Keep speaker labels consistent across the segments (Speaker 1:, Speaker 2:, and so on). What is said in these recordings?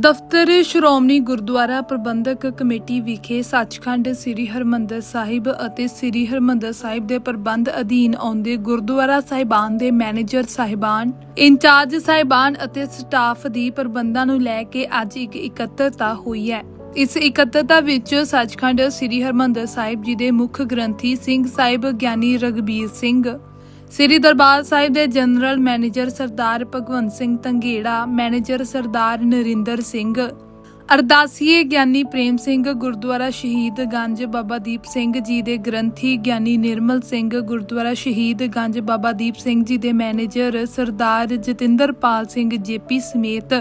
Speaker 1: ਦਫ਼ਤਰ ਸ਼੍ਰੋਮਣੀ ਗੁਰਦੁਆਰਾ ਪ੍ਰਬੰਧਕ ਕਮੇਟੀ ਵਿਖੇ ਸੱਚਖੰਡ ਸ੍ਰੀ ਹਰਮੰਦਰ ਸਾਹਿਬ ਅਤੇ ਸ੍ਰੀ ਹਰਮੰਦਰ ਸਾਹਿਬ ਦੇ ਪ੍ਰਬੰਧ ਅਧੀਨ ਆਉਂਦੇ ਗੁਰਦੁਆਰਾ ਸਾਹਿਬਾਨ ਦੇ ਮੈਨੇਜਰ ਸਾਹਿਬਾਨ, ਇੰਚਾਰਜ ਸਾਹਿਬਾਨ ਅਤੇ ਸਟਾਫ ਦੀ ਪ੍ਰਬੰਧਾਂ ਨੂੰ ਲੈ ਕੇ ਅੱਜ ਇੱਕ ਇਕੱਤਰਤਾ ਹੋਈ ਹੈ। ਇਸ ਇਕੱਤਰਤਾ ਵਿੱਚ ਸੱਚਖੰਡ ਸ੍ਰੀ ਹਰਮੰਦਰ ਸਾਹਿਬ ਜੀ ਦੇ ਮੁੱਖ ਗ੍ਰੰਥੀ ਸਿੰਘ ਸਾਹਿਬ ਗਿਆਨੀ ਰਗਬੀਰ ਸਿੰਘ ਸ੍ਰੀ ਦਰਬਾਰ ਸਾਹਿਬ ਦੇ general manager Sardar Bhagwant Singh Tangera, manager Sardar Narinder Singh, ਅਰਦਾਸੀਏ Giani Prem Singh, Gurdwara Shaheed Ganj Baba Deep Singh ji ਦੇ ਗ੍ਰੰਥੀ ਗਿਆਨੀ ਨਿਰਮਲ ਸਿੰਘ, ਗੁਰਦੁਆਰਾ ਸ਼ਹੀਦ ਗੰਜ ਬਾਬਾ ਦੀਪ ਸਿੰਘ ਜੀ ਦੇ ਮੈਨੇਜਰ ਸਰਦਾਰ ਜਤਿੰਦਰਪਾਲ ਸਿੰਘ ਜੇਪੀ ਸਮੇਤ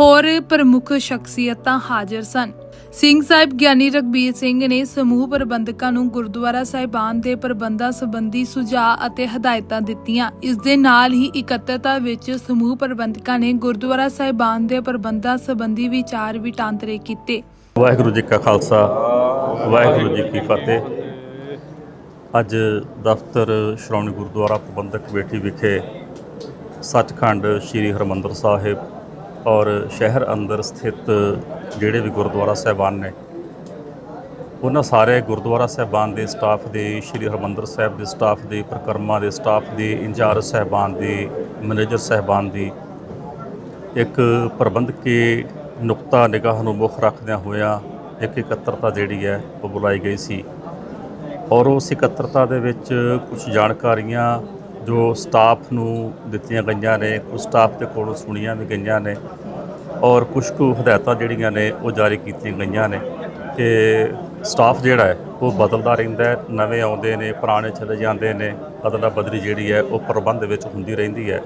Speaker 1: ਹੋਰ ਪ੍ਰਮੁੱਖ ਸ਼ਖਸੀਅਤਾਂ ਹਾਜ਼ਰ ਸਨ। ਸਿੰਘ ਸਾਹਿਬ ਗਿਆਨੀ ਰਗਬੀਰ ਸਿੰਘ ਨੇ ਸਮੂਹ ਪ੍ਰਬੰਧਕਾਂ ਨੂੰ ਗੁਰਦੁਆਰਾ ਸਾਹਿਬਾਨ ਦੇ ਪ੍ਰਬੰਧਾਂ ਸੰਬੰਧੀ ਸੁਝਾਅ ਅਤੇ ਹਦਾਇਤਾਂ ਦਿੱਤੀਆਂ। ਇਸ ਦੇ ਨਾਲ ਹੀ ਇਕੱਤਰਤਾ ਵਿੱਚ ਸਮੂਹ ਪ੍ਰਬੰਧਕਾਂ ਨੇ ਗੁਰਦੁਆਰਾ ਸਾਹਿਬਾਨ ਦੇ ਪ੍ਰਬੰਧਾਂ ਸੰਬੰਧੀ ਵਿਚਾਰ ਵਟਾਂਦਰੇ ਕੀਤੇ।
Speaker 2: ਵਾਹਿਗੁਰੂ ਜੀ ਕਾ ਖਾਲਸਾ, ਵਾਹਿਗੁਰੂ ਜੀ ਕੀ ਫਤਿਹ। ਅੱਜ ਦਫ਼ਤਰ ਸ਼੍ਰੋਮਣੀ ਗੁਰਦੁਆਰਾ ਪ੍ਰਬੰਧਕ ਕਮੇਟੀ ਵਿਖੇ ਸੱਚਖੰਡ ਸ੍ਰੀ ਹਰਮੰਦਰ ਸਾਹਿਬ ਔਰ ਸ਼ਹਿਰ ਅੰਦਰ ਸਥਿਤ ਜਿਹੜੇ ਵੀ ਗੁਰਦੁਆਰਾ ਸਾਹਿਬਾਨ ਨੇ, ਉਹਨਾਂ ਸਾਰੇ ਗੁਰਦੁਆਰਾ ਸਾਹਿਬਾਨ ਦੇ ਸਟਾਫ ਦੇ, ਸ੍ਰੀ ਹਰਮੰਦਰ ਸਾਹਿਬ ਦੇ ਸਟਾਫ ਦੇ, ਪ੍ਰਕਰਮਾ ਦੇ ਸਟਾਫ ਦੇ, ਇੰਚਾਰਜ ਸਾਹਿਬਾਨ ਦੇ, ਮੈਨੇਜਰ ਸਾਹਿਬਾਨ ਦੀ ਇੱਕ ਪ੍ਰਬੰਧਕੀ ਨੁਕਤਾ ਨਿਗਾਹ ਨੂੰ ਮੁੱਖ ਰੱਖਦਿਆਂ ਹੋਇਆਂ ਇੱਕ ਇਕੱਤਰਤਾ ਜਿਹੜੀ ਹੈ ਉਹ ਬੁਲਾਈ ਗਈ ਸੀ। ਔਰ ਉਸ ਇਕੱਤਰਤਾ ਦੇ ਵਿੱਚ ਕੁਝ ਜਾਣਕਾਰੀਆਂ ਜੋ ਸਟਾਫ ਨੂੰ ਦਿੱਤੀਆਂ ਗਈਆਂ ਨੇ ਕੁਝ ਸਟਾਫ ਦੇ ਕੋਲੋਂ ਸੁਣੀਆਂ ਵੀ ਗਈਆਂ ਨੇ ਔਰ ਕੁਝ ਕੁ ਹਦਾਇਤਾਂ ਜਿਹੜੀਆਂ ਨੇ ਉਹ ਜਾਰੀ ਕੀਤੀਆਂ ਗਈਆਂ ਨੇ ਕਿ ਸਟਾਫ ਜਿਹੜਾ ਹੈ, ਉਹ ਬਦਲਦਾ ਰਹਿੰਦਾ ਹੈ, ਨਵੇਂ ਆਉਂਦੇ ਨੇ, ਪੁਰਾਣੇ ਚਲੇ ਜਾਂਦੇ ਨੇ ਅਦਲਾ ਬਦਲੀ ਜਿਹੜੀ ਹੈ, ਉਹ ਪ੍ਰਬੰਧ ਵਿੱਚ ਹੁੰਦੀ ਰਹਿੰਦੀ ਹੈ।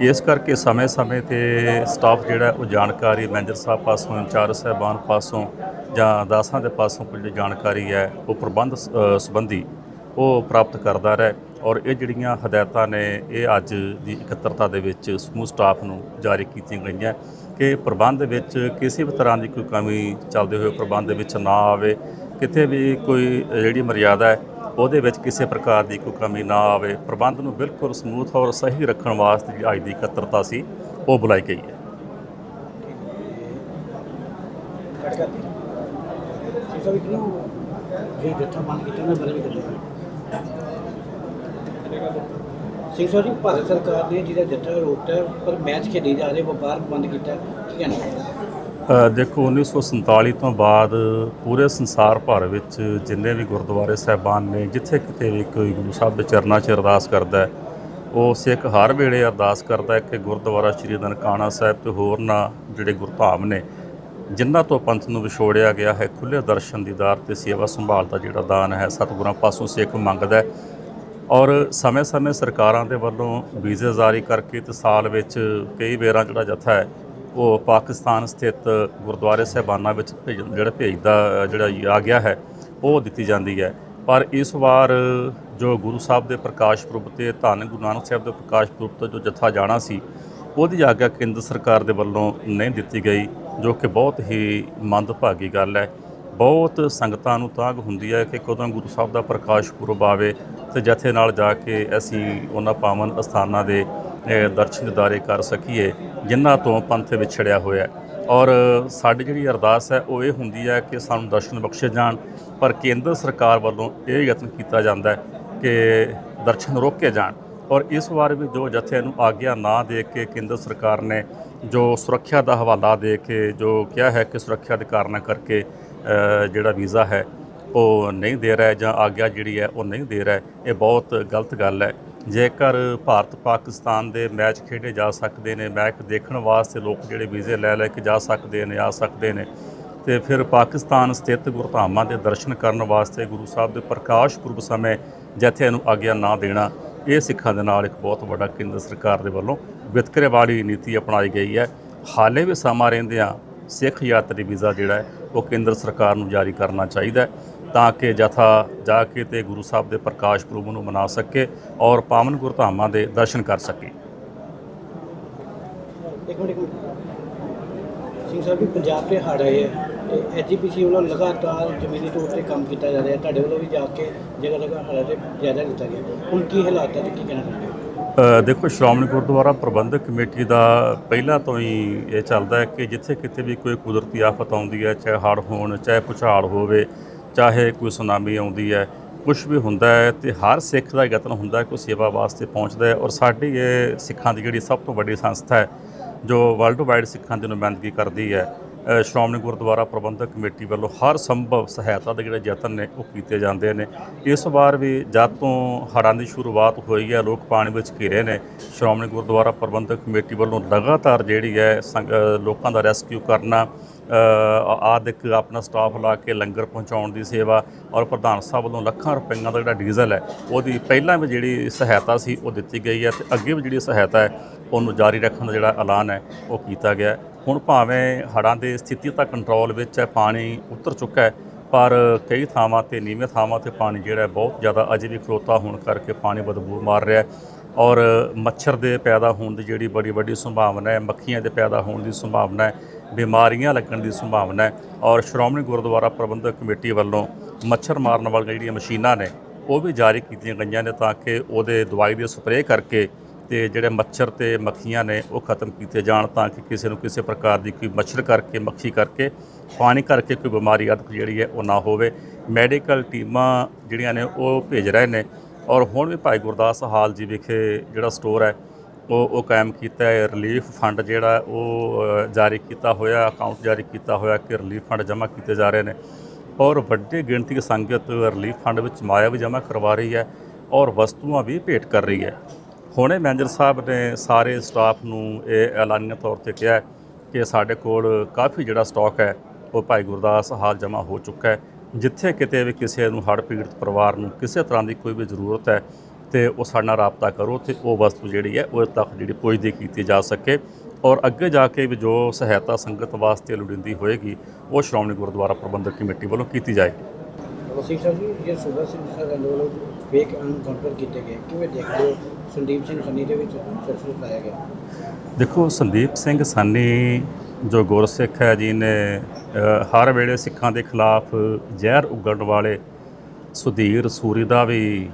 Speaker 2: ਇਸ ਕਰਕੇ ਸਮੇਂ-ਸਮੇਂ ਤੇ ਸਟਾਫ ਜਿਹੜਾ ਉਹ ਜਾਣਕਾਰੀ ਮੈਨੇਜਰ ਸਾਹਿਬ ਪਾਸੋਂ, ਇੰਚਾਰਜ ਸਾਹਿਬਾਨ ਪਾਸੋਂ ਜਾਂ ਦਾਸਾਂ ਦੇ ਪਾਸੋਂ ਕੁਝ ਜਾਣਕਾਰੀ ਹੈ, ਉਹ ਪ੍ਰਬੰਧ ਸੰਬੰਧੀ ਉਹ ਪ੍ਰਾਪਤ ਕਰਦਾ ਰਹੇ ਔਰ ਇਹ ਜਿਹੜੀਆਂ ਹਦਾਇਤਾਂ ਨੇ, ਇਹ ਅੱਜ ਦੀ ਇਕੱਤਰਤਾ ਦੇ ਵਿੱਚ ਸਮੂਹ ਸਟਾਫ ਨੂੰ ਜਾਰੀ ਕੀਤੀਆਂ ਗਈਆਂ। ਕਿ ਪ੍ਰਬੰਧ ਵਿੱਚ ਕਿਸੇ ਵੀ ਤਰ੍ਹਾਂ ਦੀ ਕੋਈ ਕਮੀ ਚੱਲਦੇ ਹੋਏ ਪ੍ਰਬੰਧ ਦੇ ਵਿੱਚ ਨਾ ਆਵੇ, ਕਿਤੇ ਵੀ ਕੋਈ ਜਿਹੜੀ ਮਰਿਆਦਾ ਹੈ, ਉਹਦੇ ਵਿੱਚ ਕਿਸੇ ਪ੍ਰਕਾਰ ਦੀ ਕੋਈ ਕਮੀ ਨਾ ਆਵੇ, ਪ੍ਰਬੰਧ ਨੂੰ ਬਿਲਕੁਲ ਸਮੂਥ ਔਰ ਸਹੀ ਰੱਖਣ ਵਾਸਤੇ ਜਿਹੜੀ ਅੱਜ ਦੀ ਇਕੱਤਰਤਾ ਸੀ, ਉਹ ਬੁਲਾਈ ਗਈ ਹੈ।
Speaker 3: ਸਿਸਾ ਜੱਥਾ ਬੰਦ ਕੀਤਾ ਨਾ ਬਾਰੇ ਵੀ ਕਰਦੇ ਸਿੰਘ ਸਾਹਿਬ ਜੀ ਭਾਰਤ ਸਰਕਾਰ ਨੇ ਜਿਹਦਾ ਜੱਥਾ ਰੋਕਤਾ ਹੈ, ਪਰ ਮੈਚ ਖੇਡੇ ਜਾ ਰਹੇ ਵਪਾਰ ਬੰਦ ਕੀਤਾ ਕੀ ਕਹਿਣਾ
Speaker 2: ਅ, ਦੇਖੋ 1947 ਤੋਂ ਬਾਅਦ ਪੂਰੇ ਸੰਸਾਰ ਭਰ ਵਿੱਚ ਜਿੰਨੇ ਵੀ ਗੁਰਦੁਆਰੇ ਸਾਹਿਬਾਨ ਨੇ ਜਿੱਥੇ ਕਿਤੇ ਵੀ ਕੋਈ ਗੁਰੂ ਸਾਹਿਬ ਦੇ ਚਰਨਾਂ 'ਚ ਅਰਦਾਸ ਕਰਦਾ ਹੈ ਉਹ ਸਿੱਖ ਹਰ ਵੇਲੇ ਅਰਦਾਸ ਕਰਦਾ ਹੈ ਕਿ ਗੁਰਦੁਆਰਾ ਸ਼੍ਰੀ ਨਨਕਾਣਾ ਸਾਹਿਬ ਤੇ ਹੋਰਨਾਂ ਜਿਹੜੇ ਗੁਰਧਾਮ ਨੇ ਜਿਨ੍ਹਾਂ ਤੋਂ ਪੰਥ ਨੂੰ ਵਿਛੋੜਿਆ ਗਿਆ ਹੈ ਖੁੱਲੇ ਦਰਸ਼ਨ ਦੀਦਾਰ ਤੇ ਸੇਵਾ ਸੰਭਾਲ ਦਾ ਜਿਹੜਾ ਦਾਨ ਹੈ ਸਤਿਗੁਰਾਂ ਪਾਸੋਂ ਸਿੱਖ ਮੰਗਦਾ ਹੈ ਔਰ ਸਮੇਂ-ਸਮੇਂ ਸਰਕਾਰਾਂ ਦੇ ਵੱਲੋਂ ਵੀਜ਼ੇ ਜਾਰੀ ਕਰਕੇ ਤੇ ਸਾਲ ਵਿੱਚ ਕਈ ਵੇਰਾਂ ਜਿਹੜਾ ਜਥਾ ਹੈ, ਉਹ ਪਾਕਿਸਤਾਨ ਸਥਿਤ ਗੁਰਦੁਆਰੇ ਸਾਹਿਬਾਨਾਂ ਵਿੱਚ ਭੇਜ, ਜਿਹੜਾ ਭੇਜਦਾ, ਜਿਹੜਾ ਆ ਗਿਆ ਹੈ, ਉਹ ਦਿੱਤੀ ਜਾਂਦੀ ਹੈ। ਪਰ ਇਸ ਵਾਰ ਜੋ ਗੁਰੂ ਸਾਹਿਬ ਦੇ ਪ੍ਰਕਾਸ਼ ਪੁਰਬ ਤੇ, ਧੰਨ ਗੁਰੂ ਨਾਨਕ ਸਾਹਿਬ ਦੇ ਪ੍ਰਕਾਸ਼ ਪੁਰਬ ਤੇ ਜੋ ਜਥਾ ਜਾਣਾ ਸੀ, ਉਹਦੀ ਆਗਿਆ ਕੇਂਦਰ ਸਰਕਾਰ ਦੇ ਵੱਲੋਂ ਨਹੀਂ ਦਿੱਤੀ ਗਈ, ਜੋ ਕਿ ਬਹੁਤ ਹੀ ਮੰਦਭਾਗੀ ਗੱਲ ਹੈ। ਬਹੁਤ ਸੰਗਤਾਂ ਨੂੰ ਤਾਂਗ ਹੁੰਦੀ ਹੈ ਕਿ ਕਦੋਂ ਗੁਰੂ ਸਾਹਿਬ ਦਾ ਪ੍ਰਕਾਸ਼ ਪੁਰਬ ਆਵੇ ਤੇ ਜਥੇ ਨਾਲ ਜਾ ਕੇ ਅਸੀਂ ਉਹਨਾਂ ਪਾਵਨ ਅਸਥਾਨਾਂ ਦੇ ਅ, ਦਰਸ਼ਨ ਦਿਦਾਰੇ ਕਰ ਸਕੀਏ ਜਿਨ੍ਹਾਂ ਤੋਂ ਪੰਥ ਵਿਛੜਿਆ ਹੋਇਆ ਔਰ ਸਾਡੀ ਜਿਹੜੀ ਅਰਦਾਸ ਹੈ ਉਹ ਇਹ ਹੁੰਦੀ ਹੈ ਕਿ ਸਾਨੂੰ ਦਰਸ਼ਨ ਬਖਸ਼ੇ ਜਾਣ ਪਰ ਕੇਂਦਰ ਸਰਕਾਰ ਵੱਲੋਂ ਇਹ ਯਤਨ ਕੀਤਾ ਜਾਂਦਾ ਹੈ ਕਿ ਦਰਸ਼ਨ ਰੋਕੇ ਜਾਣ। ਔਰ ਇਸ ਵਾਰ ਵੀ ਜੋ ਜਥੇ ਨੂੰ ਆਗਿਆ ਨਾ ਦੇ ਕੇ ਕੇਂਦਰ ਸਰਕਾਰ ਨੇ ਜੋ ਸੁਰੱਖਿਆ ਦਾ ਹਵਾਲਾ ਦੇ ਕੇ ਜੋ ਕਿਹਾ ਹੈ ਕਿ ਸੁਰੱਖਿਆ ਦੇ ਕਾਰਨਾਂ ਕਰਕੇ ਜਿਹੜਾ ਵੀਜ਼ਾ ਹੈ ਉਹ ਨਹੀਂ ਦੇ ਰਿਹਾ ਜਾਂ ਆਗਿਆ ਜਿਹੜੀ ਹੈ ਉਹ ਨਹੀਂ ਦੇ ਰਿਹਾ, ਇਹ ਬਹੁਤ ਗਲਤ ਗੱਲ ਹੈ। ਜੇਕਰ ਭਾਰਤ ਪਾਕਿਸਤਾਨ ਦੇ ਮੈਚ ਖੇਡੇ ਜਾ ਸਕਦੇ ਨੇ, ਮੈਚ ਦੇਖਣ ਵਾਸਤੇ ਲੋਕ ਜਿਹੜੇ ਵੀਜ਼ੇ ਲੈ ਲੈ ਕੇ ਜਾ ਸਕਦੇ ਨੇ, ਆ ਸਕਦੇ ਨੇ, ਤੇ ਫਿਰ ਪਾਕਿਸਤਾਨ ਸਥਿਤ ਗੁਰਧਾਮਾਂ ਦੇ ਦਰਸ਼ਨ ਕਰਨ ਵਾਸਤੇ ਗੁਰੂ ਸਾਹਿਬ ਦੇ ਪ੍ਰਕਾਸ਼ ਪੁਰਬ ਸਮੇਂ ਜਥੇ ਨੂੰ ਆਗਿਆ ਨਾ ਦੇਣਾ, ਇਹ ਸਿੱਖਾਂ ਦੇ ਨਾਲ ਇੱਕ ਬਹੁਤ ਵੱਡਾ ਕੇਂਦਰ ਸਰਕਾਰ ਦੇ ਵੱਲੋਂ ਵਿਤਕਰੇ ਵਾਲੀ ਨੀਤੀ ਅਪਣਾਈ ਗਈ ਹੈ। ਹਾਲੇ ਵੀ ਸਮਾਂ ਰਹਿੰਦਿਆਂ ਸਿੱਖ ਯਾਤਰੀ ਵੀਜ਼ਾ ਜਿਹੜਾ ਉਹ ਕੇਂਦਰ ਸਰਕਾਰ ਨੂੰ ਜਾਰੀ ਕਰਨਾ ਚਾਹੀਦਾ ਹੈ। ਤਾਂ ਕਿ ਜਥਾ ਜਾ ਕੇ ਤੇ ਗੁਰੂ ਸਾਹਿਬ ਦੇ ਪ੍ਰਕਾਸ਼ ਪੁਰਬ ਨੂੰ ਮਨਾ ਸਕੇ ਔਰ ਪਾਵਨ ਗੁਰਧਾਮਾਂ ਦੇ ਦਰਸ਼ਨ ਕਰ ਸਕੇ।
Speaker 3: ਇੱਕ ਮਿੰਟ ਸਿੰਘ ਸਾਹਿਬ ਵੀ ਪੰਜਾਬ ਤੇ ਹੜ ਆਏ ਹੈ ਤੇ ਐਜੀਪੀਸੀ ਵੱਲੋਂ ਲਗਾਤਾਰ ਜ਼ਮੀਨੀ ਤੌਰ ਤੇ ਕੰਮ ਕੀਤਾ ਜਾ ਰਿਹਾ। ਤੁਹਾਡੇ ਵੱਲੋਂ ਵੀ ਜਾ ਕੇ ਜਗ੍ਹਾ ਜਗ੍ਹਾ ਹੜ੍ਹਾਂ ਤੇ ਜ਼ਿਆਦਾ ਕੀਤਾ ਗਿਆ। ਹੁਣ ਕੀ ਹਾਲਾਤ ਹੈ ਤੇ ਕੀ ਕਹਿਣਾ ਚਾਹੁੰਦੇ ਹੋ?
Speaker 2: ਦੇਖੋ ਸ਼੍ਰੋਮਣੀ ਗੁਰਦੁਆਰਾ ਪ੍ਰਬੰਧਕ ਕਮੇਟੀ ਦਾ ਪਹਿਲਾਂ ਤੋਂ ਹੀ ਇਹ ਚੱਲਦਾ ਹੈ ਕਿ ਜਿੱਥੇ ਕਿਤੇ ਵੀ ਕੋਈ ਕੁਦਰਤੀ ਆਫਤ ਆਉਂਦੀ ਹੈ ਚਾਹੇ ਹੜ੍ਹ ਹੋਣ ਚਾਹੇ ਭੂਚਾਲ ਹੋਵੇ ਚਾਹੇ ਕੋਈ ਸੁਨਾਮੀ ਆਉਂਦੀ ਹੈ ਕੁਝ ਵੀ ਹੁੰਦਾ ਹੈ ਤੇ ਹਰ ਸਿੱਖ ਦਾ ਯਤਨ ਹੁੰਦਾ ਕੋਈ ਸੇਵਾ ਵਾਸਤੇ ਪਹੁੰਚਦਾ ਹੈ ਔਰ ਸਾਡੀ ਇਹ ਸਿੱਖਾਂ ਦੀ ਜਿਹੜੀ ਸਭ ਤੋਂ ਵੱਡੀ ਸੰਸਥਾ ਹੈ, ਜੋ ਵਰਲਡ ਵਾਈਡ ਸਿੱਖਾਂ ਦੀ ਨੁਮਾਇੰਦਗੀ ਕਰਦੀ ਹੈ ਸ਼੍ਰੋਮਣੀ ਗੁਰਦੁਆਰਾ ਪ੍ਰਬੰਧਕ ਕਮੇਟੀ ਵੱਲੋਂ ਹਰ ਸੰਭਵ ਸਹਾਇਤਾ ਦੇ ਜਿਹੜੇ ਯਤਨ ਨੇ ਉਹ ਕੀਤੇ ਜਾਂਦੇ ਨੇ। ਇਸ ਵਾਰ ਵੀ ਜਦ ਤੋਂ ਹੜ੍ਹਾਂ ਦੀ ਸ਼ੁਰੂਆਤ ਹੋਈ ਹੈ ਲੋਕ ਪਾਣੀ ਵਿੱਚ ਘਿਰੇ ਨੇ ਸ਼੍ਰੋਮਣੀ ਗੁਰਦੁਆਰਾ ਪ੍ਰਬੰਧਕ ਕਮੇਟੀ ਵੱਲੋਂ ਲਗਾਤਾਰ ਜਿਹੜੀ ਹੈ ਸੰਗ- ਲੋਕਾਂ ਦਾ ਰੈਸਕਿਊ ਕਰਨਾ ਅ, ਆਦਿਕ ਆਪਣਾ ਸਟਾਫ ਲਾ ਕੇ ਲੰਗਰ ਪਹੁੰਚਾਉਣ ਦੀ ਸੇਵਾ ਔਰ ਪ੍ਰਧਾਨ ਸਾਹਿਬ ਵੱਲੋਂ ਲੱਖਾਂ ਰੁਪਈਆਂ ਦਾ ਜਿਹੜਾ ਡੀਜ਼ਲ ਹੈ ਉਹਦੀ ਪਹਿਲਾਂ ਵੀ ਜਿਹੜੀ ਸਹਾਇਤਾ ਸੀ ਉਹ ਦਿੱਤੀ ਗਈ ਹੈ ਤੇ ਅੱਗੇ ਵੀ ਜਿਹੜੀ ਸਹਾਇਤਾ ਹੈ ਉਹਨੂੰ ਜਾਰੀ ਰੱਖਣ ਦਾ ਜਿਹੜਾ ਐਲਾਨ ਹੈ ਉਹ ਕੀਤਾ ਗਿਆ। ਹੁਣ ਭਾਵੇਂ ਹੜ੍ਹਾਂ ਦੇ ਸਥਿਤੀ ਤਾਂ ਕੰਟਰੋਲ ਵਿੱਚ ਹੈ, ਪਾਣੀ ਉਤਰ ਚੁੱਕਾ ਹੈ, ਪਰ ਕਈ ਥਾਵਾਂ ਤੇ ਨੀਵੇਂ ਥਾਵਾਂ ਤੇ ਪਾਣੀ ਜਿਹੜਾ ਬਹੁਤ ਜ਼ਿਆਦਾ ਅਜੇ ਵੀ ਖਲੋਤਾ ਹੋਣ ਕਰਕੇ ਪਾਣੀ ਬਦਬੂ ਮਾਰ ਰਿਹਾ ਹੈ ਔਰ ਮੱਛਰ ਦੇ ਪੈਦਾ ਹੋਣ ਦੀ ਜਿਹੜੀ ਬੜੀ ਵੱਡੀ ਸੰਭਾਵਨਾ ਹੈ, ਮੱਖੀਆਂ ਦੇ ਪੈਦਾ ਹੋਣ ਦੀ ਸੰਭਾਵਨਾ ਹੈ, ਬਿਮਾਰੀਆਂ ਲੱਗਣ ਦੀ ਸੰਭਾਵਨਾ ਹੈ ਔਰ ਸ਼੍ਰੋਮਣੀ ਗੁਰਦੁਆਰਾ ਪ੍ਰਬੰਧਕ ਕਮੇਟੀ ਵੱਲੋਂ ਮੱਛਰ ਮਾਰਨ ਵਾਲੀਆਂ ਜਿਹੜੀਆਂ ਮਸ਼ੀਨਾਂ ਨੇ, ਉਹ ਵੀ ਜਾਰੀ ਕੀਤੀਆਂ ਗਈਆਂ ਨੇ ਤਾਂ ਕਿ ਉਹਦੇ ਦਵਾਈ ਦੀ ਸਪਰੇਅ ਕਰਕੇ ਤੇ ਜਿਹੜੇ ਮੱਛਰ ਤੇ ਮੱਖੀਆਂ ਨੇ ਉਹ ਖਤਮ ਕੀਤੇ ਜਾਣ ਤਾਂ ਕਿ ਕਿਸੇ ਨੂੰ ਕਿਸੇ ਪ੍ਰਕਾਰ ਦੀ ਕੋਈ ਮੱਛਰ ਕਰਕੇ, ਮੱਖੀ ਕਰਕੇ, ਪਾਣੀ ਕਰਕੇ ਕੋਈ ਬਿਮਾਰੀ ਆਦਿ ਜਿਹੜੀ ਹੈ ਉਹ ਨਾ ਹੋਵੇ। ਮੈਡੀਕਲ ਟੀਮਾਂ ਜਿਹੜੀਆਂ ਨੇ ਉਹ ਭੇਜ ਰਹੇ ਨੇ ਔਰ ਹੁਣ ਵੀ ਭਾਈ ਗੁਰਦਾਸ ਹਾਲ ਜੀ ਵਿਖੇ ਜਿਹੜਾ ਸਟੋਰ ਹੈ, ਉਹ ਉਹ ਕਾਇਮ ਕੀਤਾ ਹੈ। ਰਿਲੀਫ ਫੰਡ ਜਿਹੜਾ ਉਹ ਜਾਰੀ ਕੀਤਾ ਹੋਇਆ, ਅਕਾਊਂਟ ਜਾਰੀ ਕੀਤਾ ਹੋਇਆ ਕਿ ਰਿਲੀਫ ਫੰਡ ਜਮ੍ਹਾਂ ਕੀਤੇ ਜਾ ਰਹੇ ਨੇ। ਔਰ ਵੱਡੀ ਗਿਣਤੀ ਦੀ ਸੰਗਤ ਰਿਲੀਫ ਫੰਡ ਵਿੱਚ ਮਾਇਆ ਵੀ ਜਮ੍ਹਾਂ ਕਰਵਾ ਰਹੀ ਹੈ ਔਰ ਵਸਤੂਆਂ ਵੀ ਭੇਟ ਕਰ ਰਹੀ ਹੈ। ਹੁਣੇ ਮੈਨੇਜਰ ਸਾਹਿਬ ਨੇ ਸਾਰੇ ਸਟਾਫ ਨੂੰ ਇਹ ਐਲਾਨੀਆ ਤੌਰ ਤੇ ਕਿਹਾ ਹੈ ਕਿ ਸਾਡੇ ਕੋਲ ਕਾਫੀ ਜਿਹੜਾ ਸਟਾਕ ਹੈ, ਉਹ ਭਾਈ ਗੁਰਦਾਸ ਹਾਲ ਜਮ੍ਹਾਂ ਹੋ ਚੁੱਕਾ ਹੈ। ਜਿੱਥੇ ਕਿਤੇ ਵੀ ਕਿਸੇ ਨੂੰ ਹੜ੍ਹ ਪੀੜਤ ਪਰਿਵਾਰ ਨੂੰ ਕਿਸੇ ਤਰ੍ਹਾਂ ਦੀ ਕੋਈ ਵੀ ਜ਼ਰੂਰਤ ਹੈ ਤੇ ਉਹ ਸਾਡੇ ਨਾਲ ਰਾਬਤਾ ਕਰੋ ਤੇ ਉਹ ਵਸਤੂ ਜਿਹੜੀ ਹੈ, ਉਹ ਤੱਕ ਜਿਹੜੀ ਪੁੱਜਦੀ ਕੀਤੀ ਜਾ ਸਕੇ। ਔਰ ਅੱਗੇ ਜਾ ਕੇ ਵੀ ਜੋ ਸਹਾਇਤਾ ਸੰਗਤ ਵਾਸਤੇ ਲੋੜੀਂਦੀ ਹੋਏਗੀ, ਉਹ ਸ਼੍ਰੋਮਣੀ ਗੁਰਦੁਆਰਾ ਪ੍ਰਬੰਧਕ ਕਮੇਟੀ ਵੱਲੋਂ ਕੀਤੀ ਜਾਏਗੀ।
Speaker 3: ਸਿੰਘ ਜੀ, ਜੇ ਸੂਬਾ ਸਿੰਘ ਸਾਹਿਬ ਵੱਲੋਂ ਫੇਕ ਅਨਕਾਊਂਟਰ ਕੀਤੇ ਗਏ। ਕਿਵੇਂ ਦੇਖਦੇ ਹੋ? ਸੰਦੀਪ ਸਿੰਘ ਸੰਨੀ ਦੇ ਵਿੱਚ ਸਰਸਰ ਪਾਇਆ ਗਿਆ।
Speaker 2: ਦੇਖੋ, ਸੰਦੀਪ ਸਿੰਘ ਸਾਨੀ ਜੋ ਗੁਰਸਿੱਖ ਹੈ ਜੀ ਨੇ ਹਰ ਵੇਲੇ ਸਿੱਖਾਂ ਦੇ ਖਿਲਾਫ ਜ਼ਹਿਰ ਉਗਲਣ ਵਾਲੇ ਸੁਧੀਰ ਸੂਰੀ ਦਾ ਵੀ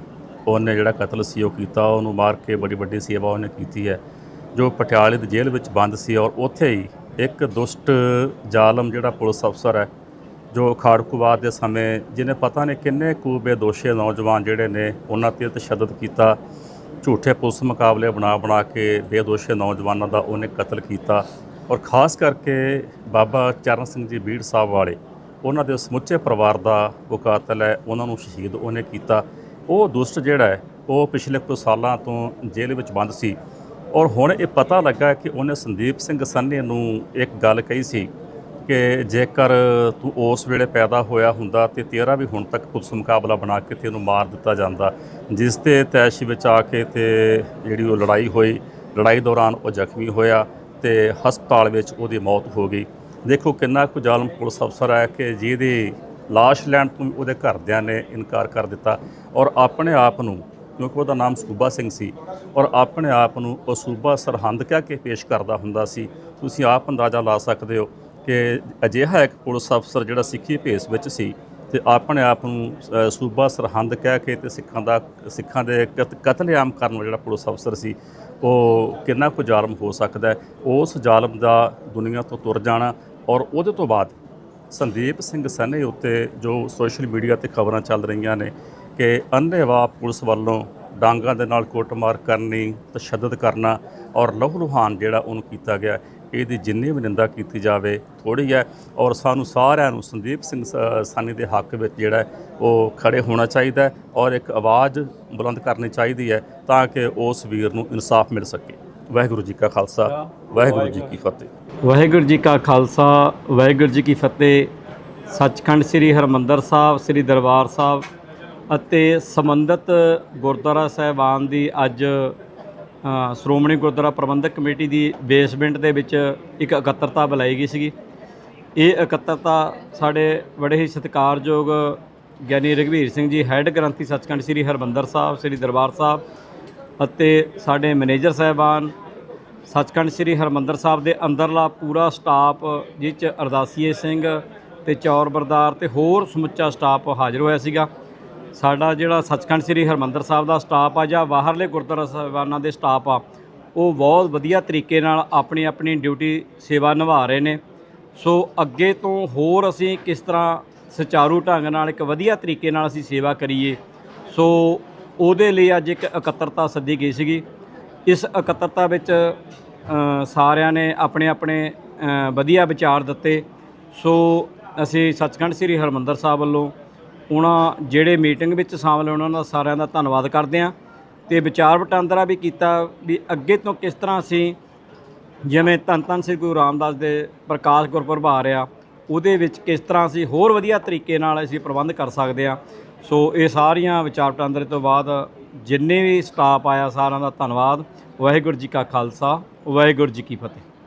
Speaker 2: ਉਹਨੇ ਜਿਹੜਾ ਕਤਲ ਸੀ, ਉਹ ਕੀਤਾ। ਉਹਨੂੰ ਮਾਰ ਕੇ ਬੜੀ ਵੱਡੀ ਸੇਵਾ ਉਹਨੇ ਕੀਤੀ ਹੈ। ਜੋ ਪਟਿਆਲੇ ਦੀ ਜੇਲ੍ਹ ਵਿੱਚ ਬੰਦ ਸੀ ਔਰ ਉੱਥੇ ਹੀ ਇੱਕ ਦੁਸ਼ਟ ਜ਼ਾਲਮ ਜਿਹੜਾ ਪੁਲਿਸ ਅਫਸਰ ਹੈ ਜੋ ਖਾੜਕੂਵਾਦ ਦੇ ਸਮੇਂ ਜਿਹਨੇ ਪਤਾ ਨਹੀਂ ਕਿੰਨੇ ਕੁ ਬੇਦੋਸ਼ੇ ਨੌਜਵਾਨ ਜਿਹੜੇ ਨੇ, ਉਹਨਾਂ ਤੇ ਤਸ਼ੱਦਦ ਕੀਤਾ, ਝੂਠੇ ਪੁਲਿਸ ਮੁਕਾਬਲੇ ਬਣਾ ਬਣਾ ਕੇ ਬੇਦੋਸ਼ੇ ਨੌਜਵਾਨਾਂ ਦਾ ਉਹਨੇ ਕਤਲ ਕੀਤਾ। ਔਰ ਖਾਸ ਕਰਕੇ ਬਾਬਾ ਚਰਨ ਸਿੰਘ ਜੀ ਬੀੜ ਸਾਹਿਬ ਵਾਲੇ, ਉਹਨਾਂ ਦੇ ਸਮੁੱਚੇ ਪਰਿਵਾਰ ਦਾ ਉਹ ਕਾਤਲ ਹੈ, ਉਹਨਾਂ ਨੂੰ ਸ਼ਹੀਦ ਉਹਨੇ ਕੀਤਾ। ਉਹ ਦੁਸ਼ਟ ਜਿਹੜਾ ਹੈ, ਉਹ ਪਿਛਲੇ ਕੁਝ ਸਾਲਾਂ ਤੋਂ ਜੇਲ੍ਹ ਵਿੱਚ ਬੰਦ ਸੀ। ਔਰ ਹੁਣ ਇਹ ਪਤਾ ਲੱਗਾ ਕਿ ਉਹਨੇ ਸੰਦੀਪ ਸਿੰਘ ਸੰਨੇ ਨੂੰ ਇੱਕ ਗੱਲ ਕਹੀ ਸੀ ਕਿ ਜੇਕਰ ਤੂੰ ਉਸ ਵੇਲੇ ਪੈਦਾ ਹੋਇਆ ਹੁੰਦਾ ਤੇ ਤੇਰਾ ਵੀ ਹੁਣ ਤੱਕ ਪੁਲਿਸ ਮੁਕਾਬਲਾ ਬਣਾ ਕੇ ਤੇ ਉਹਨੂੰ ਮਾਰ ਦਿੱਤਾ ਜਾਂਦਾ, ਜਿਸ ਤੇ ਤੈਸ਼ ਵਿੱਚ ਆ ਕੇ ਤੇ ਜਿਹੜੀ ਉਹ ਲੜਾਈ ਹੋਈ, ਲੜਾਈ ਦੌਰਾਨ ਉਹ ਜ਼ਖਮੀ ਹੋਇਆ ਤੇ ਹਸਪਤਾਲ ਵਿੱਚ ਉਹਦੀ ਮੌਤ ਹੋ ਗਈ। ਦੇਖੋ ਕਿੰਨਾ ਕੁ ਜ਼ਾਲਮ ਪੁਲਿਸ ਅਫਸਰ ਹੈ ਕਿ ਜਿਹਦੀ ਲਾਸ਼ ਲੈਣ ਤੋਂ ਉਹਦੇ ਘਰਦਿਆਂ ਨੇ ਇਨਕਾਰ ਕਰ ਦਿੱਤਾ ਔਰ ਆਪਣੇ ਆਪ ਨੂੰ, ਕਿਉਂਕਿ ਉਹਦਾ ਨਾਮ ਸੂਬਾ ਸਿੰਘ ਸੀ, ਔਰ ਆਪਣੇ ਆਪ ਨੂੰ ਉਹ ਸੂਬਾ ਸਰਹੰਦ ਕਹਿ ਕੇ ਪੇਸ਼ ਕਰਦਾ ਹੁੰਦਾ ਸੀ, ਤੁਸੀਂ ਆਪ ਅੰਦਾਜ਼ਾ ਲਾ ਸਕਦੇ ਹੋ। ਕਿ ਅਜਿਹਾ ਇੱਕ ਪੁਲਿਸ ਅਫਸਰ ਜਿਹੜਾ ਸਿੱਖੀ ਭੇਸ ਵਿੱਚ ਸੀ ਤੇ ਆਪਣੇ ਆਪ ਨੂੰ ਸੂਬਾ ਸਰਹੰਦ ਕਹਿ ਕੇ ਤੇ ਸਿੱਖਾਂ ਦਾ, ਸਿੱਖਾਂ ਦੇ ਕਤ- ਕਤਲੇਆਮ ਕਰਨ ਵਾਲਾ ਜਿਹੜਾ ਪੁਲਿਸ ਅਫਸਰ ਸੀ, ਉਹ ਕਿੰਨਾ ਕੁ ਜ਼ਾਲਮ ਹੋ ਸਕਦਾ ਉਸ ਜ਼ਾਲਮ ਦਾ ਦੁਨੀਆ ਤੋਂ ਤੁਰ ਜਾਣਾ ਔਰ ਉਹਦੇ ਤੋਂ ਬਾਅਦ ਸੰਦੀਪ ਸਿੰਘ ਸਨੇ ਉੱਤੇ ਜੋ ਸੋਸ਼ਲ ਮੀਡੀਆ ਤੇ ਖਬਰਾਂ ਚੱਲ ਰਹੀਆਂ ਨੇ ਕਿ ਅੰਨ੍ਹੇਵਾਹ ਪੁਲਿਸ ਵੱਲੋਂ ਡਾਂਗਾਂ ਦੇ ਨਾਲ ਕੁੱਟਮਾਰ ਕਰਨੀ, ਤਸ਼ੱਦਦ ਕਰਨਾ ਔਰ ਲਹੂ ਲੁਹਾਨ ਜਿਹੜਾ ਉਹਨੂੰ ਕੀਤਾ ਗਿਆ। ਇਹਦੀ ਜਿੰਨੀ ਵੀ ਨਿੰਦਾ ਕੀਤੀ ਜਾਵੇ ਥੋੜੀ ਹੈ ਔਰ ਸਾਨੂੰ ਸਾਰਿਆਂ ਨੂੰ ਸੰਦੀਪ ਸਿੰਘ ਸਾਨੀ ਦੇ ਹੱਕ ਵਿੱਚ ਜਿਹੜਾ ਉਹ ਖੜੇ ਹੋਣਾ ਚਾਹੀਦਾ ਔਰ ਇੱਕ ਆਵਾਜ਼ ਬੁਲੰਦ ਕਰਨੀ ਚਾਹੀਦੀ ਹੈ ਤਾਂ ਕਿ ਉਸ ਵੀਰ ਨੂੰ ਇਨਸਾਫ ਮਿਲ ਸਕੇ। ਵਾਹਿਗੁਰੂ ਜੀ ਕਾ ਖਾਲਸਾ, ਵਾਹਿਗੁਰੂ ਜੀ ਕੀ ਫਤਿਹ।
Speaker 4: ਵਾਹਿਗੁਰੂ ਜੀ ਕਾ ਖਾਲਸਾ, ਵਾਹਿਗੁਰੂ ਜੀ ਕੀ ਫਤਿਹ। ਸੱਚਖੰਡ ਸ੍ਰੀ ਹਰਮੰਦਰ ਸਾਹਿਬ, ਸ੍ਰੀ ਦਰਬਾਰ ਸਾਹਿਬ ਅਤੇ ਸੰਬੰਧਿਤ ਗੁਰਦੁਆਰਾ ਸਾਹਿਬਾਨ ਦੀ ਅੱਜ ਸ਼੍ਰੋਮਣੀ ਗੁਰਦੁਆਰਾ ਪ੍ਰਬੰਧਕ ਕਮੇਟੀ ਦੀ ਬੇਸਮੈਂਟ ਦੇ ਵਿੱਚ ਇੱਕ ਇਕੱਤਰਤਾ ਬੁਲਾਈ ਗਈ ਸੀਗੀ। ਇਹ ਇਕੱਤਰਤਾ ਸਾਡੇ ਬੜੇ ਹੀ ਸਤਿਕਾਰਯੋਗ ਗਿਆਨੀ ਰਘਵੀਰ ਸਿੰਘ ਜੀ ਹੈੱਡ ਗ੍ਰੰਥੀ ਸੱਚਖੰਡ ਸ੍ਰੀ ਹਰਮੰਦਰ ਸਾਹਿਬ, ਸ੍ਰੀ ਦਰਬਾਰ ਸਾਹਿਬ ਅਤੇ ਸਾਡੇ ਮੈਨੇਜਰ ਸਾਹਿਬਾਨ ਸੱਚਖੰਡ ਸ੍ਰੀ ਹਰਮੰਦਰ ਸਾਹਿਬ ਦੇ ਅੰਦਰਲਾ ਪੂਰਾ ਸਟਾਫ ਜਿਸ 'ਚ ਅਰਦਾਸੀਏ ਸਿੰਘ ਤੇ ਚੌਰ ਬਰਦਾਰ ਤੇ ਹੋਰ ਸਮੁੱਚਾ ਸਟਾਫ ਹਾਜ਼ਰ ਹੋਇਆ ਸੀਗਾ। ਸਾਡਾ ਜਿਹੜਾ ਸੱਚਖੰਡ ਸ੍ਰੀ ਹਰਮੰਦਰ ਸਾਹਿਬ ਦਾ ਸਟਾਫ ਆ ਜਾਂ ਬਾਹਰਲੇ ਗੁਰਦੁਆਰਾ ਸਾਹਿਬਾਨਾਂ ਦੇ ਸਟਾਫ ਆ, ਉਹ ਬਹੁਤ ਵਧੀਆ ਤਰੀਕੇ ਨਾਲ ਆਪਣੀ ਆਪਣੀ ਡਿਊਟੀ ਸੇਵਾ ਨਿਭਾ ਰਹੇ ਨੇ। ਸੋ ਅੱਗੇ ਤੋਂ ਹੋਰ ਅਸੀਂ ਕਿਸ ਤਰ੍ਹਾਂ ਸੁਚਾਰੂ ਢੰਗ ਨਾਲ ਇੱਕ ਵਧੀਆ ਤਰੀਕੇ ਨਾਲ ਅਸੀਂ ਸੇਵਾ ਕਰੀਏ, ਸੋ ਉਹਦੇ ਲਈ ਅੱਜ ਇੱਕ ਇਕੱਤਰਤਾ ਸੱਦੀ ਗਈ ਸੀਗੀ। ਇਸ ਇਕੱਤਰਤਾ ਵਿੱਚ ਸਾਰਿਆਂ ਨੇ ਆਪਣੇ ਆਪਣੇ ਵਧੀਆ ਵਿਚਾਰ ਦਿੱਤੇ। ਸੋ ਅਸੀਂ ਸੱਚਖੰਡ ਸ੍ਰੀ ਹਰਮੰਦਰ ਸਾਹਿਬ ਵੱਲੋਂ ਉਹਨਾਂ ਜਿਹੜੇ ਮੀਟਿੰਗ ਵਿੱਚ ਸ਼ਾਮਲ ਹੋਏ ਉਹਨਾਂ ਦਾ ਸਾਰਿਆਂ ਦਾ ਧੰਨਵਾਦ ਕਰਦੇ ਹਾਂ ਤੇ ਵਿਚਾਰ ਵਟਾਂਦਰਾ ਵੀ ਕੀਤਾ ਵੀ ਅੱਗੇ ਤੋਂ ਕਿਸ ਤਰ੍ਹਾਂ ਅਸੀਂ ਜਿਵੇਂ ਧੰਨ ਧੰਨ ਸ੍ਰੀ ਗੁਰੂ ਰਾਮਦਾਸ ਦੇ ਪ੍ਰਕਾਸ਼ ਗੁਰਪੁਰਬ ਆ ਰਿਹਾ, ਉਹਦੇ ਵਿੱਚ ਕਿਸ ਤਰ੍ਹਾਂ ਅਸੀਂ ਹੋਰ ਵਧੀਆ ਤਰੀਕੇ ਨਾਲ ਅਸੀਂ ਪ੍ਰਬੰਧ ਕਰ ਸਕਦੇ ਹਾਂ। ਸੋ ਇਹ ਸਾਰੀਆਂ ਵਿਚਾਰ ਵਟਾਂਦਰੇ ਤੋਂ ਬਾਅਦ ਜਿੰਨੇ ਵੀ ਸਟਾਫ ਆਇਆ ਸਾਰਿਆਂ ਦਾ ਧੰਨਵਾਦ। ਵਾਹਿਗੁਰੂ ਜੀ ਕਾ ਖਾਲਸਾ, ਵਾਹਿਗੁਰੂ ਜੀ ਕੀ ਫਤਿਹ।